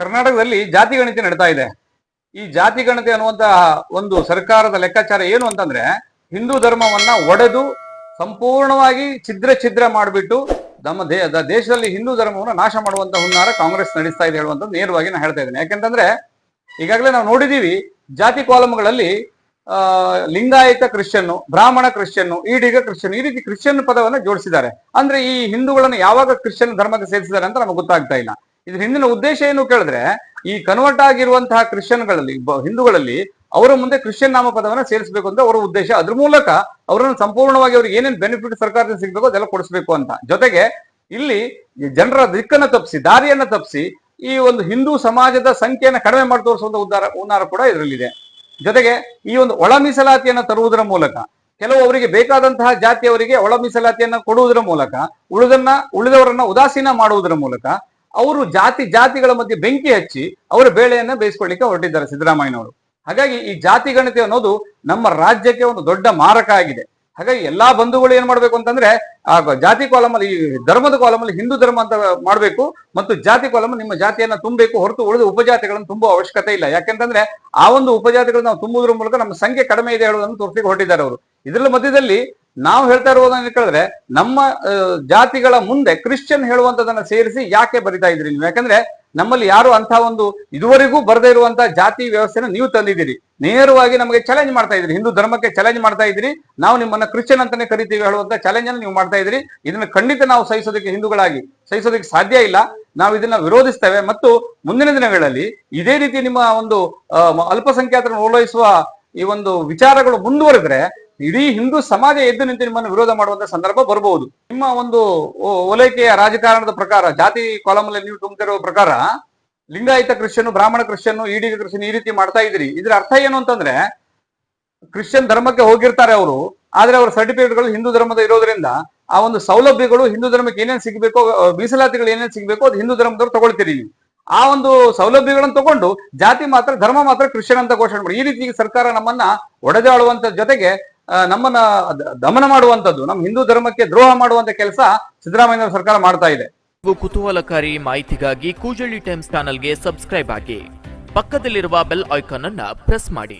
ಕರ್ನಾಟಕದಲ್ಲಿ ಜಾತಿ ಗಣತಿ ನಡೀತಾ ಇದೆ. ಈ ಜಾತಿ ಗಣತಿ ಅನ್ನುವಂತಹ ಒಂದು ಸರ್ಕಾರದ ಲೆಕ್ಕಾಚಾರ ಏನು ಅಂತಂದ್ರೆ ಹಿಂದೂ ಧರ್ಮವನ್ನ ಒಡೆದು ಸಂಪೂರ್ಣವಾಗಿ ಛಿದ್ರ ಛಿದ್ರ ಮಾಡಿಬಿಟ್ಟು ನಮ್ಮ ದೇ ದೇಶದಲ್ಲಿ ಹಿಂದೂ ಧರ್ಮವನ್ನು ನಾಶ ಮಾಡುವಂತ ಹುನ್ನಾರ ಕಾಂಗ್ರೆಸ್ ನಡೆಸ್ತಾ ಇದೆ ಹೇಳುವಂಥದ್ದು ನೇರವಾಗಿ ನಾನು ಹೇಳ್ತಾ ಇದ್ದೇನೆ. ಯಾಕೆಂತಂದ್ರೆ ಈಗಾಗಲೇ ನಾವು ನೋಡಿದೀವಿ ಜಾತಿ ಕಾಲಮ್ಗಳಲ್ಲಿ ಲಿಂಗಾಯತ ಕ್ರಿಶ್ಚಿಯನ್ನು, ಬ್ರಾಹ್ಮಣ ಕ್ರಿಶ್ಚಿಯನ್ನು ಈಡಿಗ ಕ್ರಿಶ್ಚಿಯನ್ ಈ ರೀತಿ ಕ್ರಿಶ್ಚಿಯನ್ ಪದವನ್ನ ಜೋಡಿಸಿದ್ದಾರೆ. ಅಂದ್ರೆ ಈ ಹಿಂದೂಗಳನ್ನು ಯಾವಾಗ ಕ್ರಿಶ್ಚಿಯನ್ ಧರ್ಮಕ್ಕೆ ಸೇರಿಸಿದ್ದಾರೆ ಅಂತ ನಮಗೆ ಗೊತ್ತಾಗ್ತಾ ಇಲ್ಲ. ಇದ್ರ ಹಿಂದಿನ ಉದ್ದೇಶ ಏನು ಕೇಳಿದ್ರೆ, ಈ ಕನ್ವರ್ಟ್ ಆಗಿರುವಂತಹ ಕ್ರಿಶ್ಚಿಯನ್ಗಳಲ್ಲಿ ಹಿಂದೂಗಳಲ್ಲಿ ಅವರ ಮುಂದೆ ಕ್ರಿಶ್ಚಿಯನ್ ನಾಮಪದವನ್ನ ಸೇರಿಸಬೇಕು ಅಂತ ಅವರ ಉದ್ದೇಶ. ಅದ್ರ ಮೂಲಕ ಅವರನ್ನು ಸಂಪೂರ್ಣವಾಗಿ ಅವ್ರಿಗೆ ಏನೇನು ಬೆನಿಫಿಟ್ ಸರ್ಕಾರದಿಂದ ಸಿಗಬೇಕು ಅದೆಲ್ಲ ಕೊಡಿಸ್ಬೇಕು ಅಂತ. ಜೊತೆಗೆ ಇಲ್ಲಿ ಜನರ ದಿಕ್ಕನ್ನ ತಪ್ಪಿಸಿ, ದಾರಿಯನ್ನ ತಪ್ಪಿಸಿ, ಈ ಒಂದು ಹಿಂದೂ ಸಮಾಜದ ಸಂಖ್ಯೆಯನ್ನ ಕಡಿಮೆ ಮಾಡಿ ತೋರಿಸುವಂತ ಉದ್ದಾರ, ಹುನ್ನಾರ ಕೂಡ ಇದರಲ್ಲಿದೆ. ಜೊತೆಗೆ ಈ ಒಂದು ಒಳ ಮೀಸಲಾತಿಯನ್ನ ತರುವುದರ ಮೂಲಕ, ಕೆಲವು ಅವರಿಗೆ ಬೇಕಾದಂತಹ ಜಾತಿಯವರಿಗೆ ಒಳ ಮೀಸಲಾತಿಯನ್ನ ಕೊಡುವುದರ ಮೂಲಕ, ಉಳಿದನ್ನ, ಉಳಿದವರನ್ನ ಉದಾಸೀನ ಮಾಡುವುದರ ಮೂಲಕ ಅವರು ಜಾತಿ, ಜಾತಿಗಳ ಮಧ್ಯೆ ಬೆಂಕಿ ಹಚ್ಚಿ ಅವರ ಬೇಳೆಯನ್ನ ಬೇಯಿಸ್ಕೊಳ್ಳಿಕ್ಕೆ ಹೊರಟಿದ್ದಾರೆ ಸಿದ್ದರಾಮಯ್ಯನವರು. ಹಾಗಾಗಿ ಈ ಜಾತಿ ಗಣತಿ ಅನ್ನೋದು ನಮ್ಮ ರಾಜ್ಯಕ್ಕೆ ಒಂದು ದೊಡ್ಡ ಮಾರಕ ಆಗಿದೆ. ಹಾಗಾಗಿ ಎಲ್ಲಾ ಬಂಧುಗಳು ಏನ್ ಮಾಡ್ಬೇಕು ಅಂತಂದ್ರೆ, ಆ ಜಾತಿ ಕಾಲಮಲ್ಲಿ ಈ ಧರ್ಮದ ಕಾಲಮಲ್ಲಿ ಹಿಂದೂ ಧರ್ಮ ಅಂತ ಮಾಡಬೇಕು ಮತ್ತು ಜಾತಿ ಕಾಲಮ್ ನಿಮ್ಮ ಜಾತಿಯನ್ನ ತುಂಬಬೇಕು ಹೊರತು ಉಳಿದ ಉಪಜಾತಿಗಳನ್ನು ತುಂಬುವ ಅವಶ್ಯಕತೆ ಇಲ್ಲ. ಯಾಕೆಂತಂದ್ರೆ ಆ ಒಂದು ಉಪಜಾತಿಗಳನ್ನ ನಾವು ತುಂಬುವುದರ ಮೂಲಕ ನಮ್ಮ ಸಂಖ್ಯೆ ಕಡಿಮೆ ಇದೆ ಹೇಳೋದನ್ನು ತೋರಿಸಿ ಹೊರಟಿದ್ದಾರೆ ಅವರು. ಇದರ ಮಧ್ಯದಲ್ಲಿ ನಾವು ಹೇಳ್ತಾ ಇರೋದನ್ನ ಕೇಳಿದ್ರೆ ನಮ್ಮ ಜಾತಿಗಳ ಮುಂದೆ ಕ್ರಿಶ್ಚಿಯನ್ ಹೇಳುವಂತದನ್ನ ಸೇರಿಸಿ ಯಾಕೆ ಬರಿತಾ ಇದ್ರಿ ನೀವು? ಯಾಕಂದ್ರೆ ನಮ್ಮಲ್ಲಿ ಯಾರು ಅಂತ ಒಂದು ಇದುವರೆಗೂ ಬರದೇ ಇರುವಂತಹ ಜಾತಿ ವ್ಯವಸ್ಥೆನ ನೀವು ತಂದಿದ್ದೀರಿ. ನೇರವಾಗಿ ನಮಗೆ ಚಾಲೆಂಜ್ ಮಾಡ್ತಾ ಇದ್ರಿ. ಹಿಂದೂ ಧರ್ಮಕ್ಕೆ ಚಾಲೆಂಜ್ ಮಾಡ್ತಾ ಇದ್ರಿ. ನಾವು ನಿಮ್ಮನ್ನ ಕ್ರಿಶ್ಚಿಯನ್ ಅಂತಾನೆ ಕರಿತೀವಿ ಹೇಳುವಂತ ಚಾಲೆಂಜ್ ಅನ್ನು ನೀವು ಮಾಡ್ತಾ ಇದ್ರಿ. ಇದನ್ನ ಖಂಡಿತ ನಾವು ಸಹಿಸೋದಕ್ಕೆ ಹಿಂದೂಗಳಾಗಿ ಸಹಿಸೋದಕ್ಕೆ ಸಾಧ್ಯ ಇಲ್ಲ. ನಾವು ಇದನ್ನ ವಿರೋಧಿಸ್ತೇವೆ. ಮತ್ತು ಮುಂದಿನ ದಿನಗಳಲ್ಲಿ ಇದೇ ರೀತಿ ನಿಮ್ಮ ಒಂದು ಅಲ್ಪಸಂಖ್ಯಾತರನ್ನು ಓಲೈಸುವ ಈ ಒಂದು ವಿಚಾರಗಳು ಮುಂದುವರೆದ್ರೆ ಇಡೀ ಹಿಂದೂ ಸಮಾಜ ಎದ್ದು ನಿಂತು ನಿಮ್ಮನ್ನು ವಿರೋಧ ಮಾಡುವಂತ ಸಂದರ್ಭ ಬರಬಹುದು ನಿಮ್ಮ ಒಂದು ಓಲೈಕೆಯ ರಾಜಕಾರಣದ ಪ್ರಕಾರ, ಜಾತಿ ಕಾಲಮಲ್ಲಿ ನೀವು ತುಂಬುತ್ತಿರುವ ಪ್ರಕಾರ, Lingayat Christian, Brahmin Christian Ediga Christian ಈ ರೀತಿ ಮಾಡ್ತಾ ಇದ್ರಿ ಇದ್ರ ಅರ್ಥ ಏನು ಅಂತಂದ್ರೆ, ಕ್ರಿಶ್ಚಿಯನ್ ಧರ್ಮಕ್ಕೆ ಹೋಗಿರ್ತಾರೆ ಅವರು, ಆದ್ರೆ ಅವರ ಸರ್ಟಿಫಿಕೇಟ್ಗಳು ಹಿಂದೂ ಧರ್ಮದ ಇರೋದ್ರಿಂದ, ಆ ಒಂದು ಸೌಲಭ್ಯಗಳು ಹಿಂದೂ ಧರ್ಮಕ್ಕೆ ಏನೇನು ಸಿಗಬೇಕು ಮೀಸಲಾತಿಗಳು ಏನೇನು ಸಿಗಬೇಕು ಅದು ಹಿಂದೂ ಧರ್ಮದವ್ರು ತಗೊಳ್ತೀರಿ ಆ ಒಂದು ಸೌಲಭ್ಯಗಳನ್ನು ತಗೊಂಡು ಜಾತಿ ಮಾತ್ರ, ಧರ್ಮ ಮಾತ್ರ ಕ್ರಿಶ್ಚಿಯನ್ ಅಂತ ಘೋಷಣೆ ಮಾಡಿ. ಈ ರೀತಿ ಸರ್ಕಾರ ನಮ್ಮನ್ನ ಒಡೆದಾಳುವಂತ ಜೊತೆಗೆ ನಮ್ಮನ್ನ ದಮನ ಮಾಡುವಂತದ್ದು ನಮ್ಮ ಹಿಂದೂ ಧರ್ಮಕ್ಕೆ ದ್ರೋಹ ಮಾಡುವಂತ ಕೆಲಸ ಸಿದ್ದರಾಮಯ್ಯ ಸರ್ಕಾರ ಮಾಡ್ತಾ ಇದೆ. ಕುತೂಹಲಕಾರಿ ಮಾಹಿತಿಗಾಗಿ ಕೂಜಳ್ಳಿ ಟೈಮ್ಸ್ ಚಾನಲ್ಗೆ ಸಬ್ಸ್ಕ್ರೈಬ್ ಆಗಿ. ಪಕ್ಕದಲ್ಲಿರುವ ಬೆಲ್ ಐಕಾನ್ ಅನ್ನ ಪ್ರೆಸ್ ಮಾಡಿ.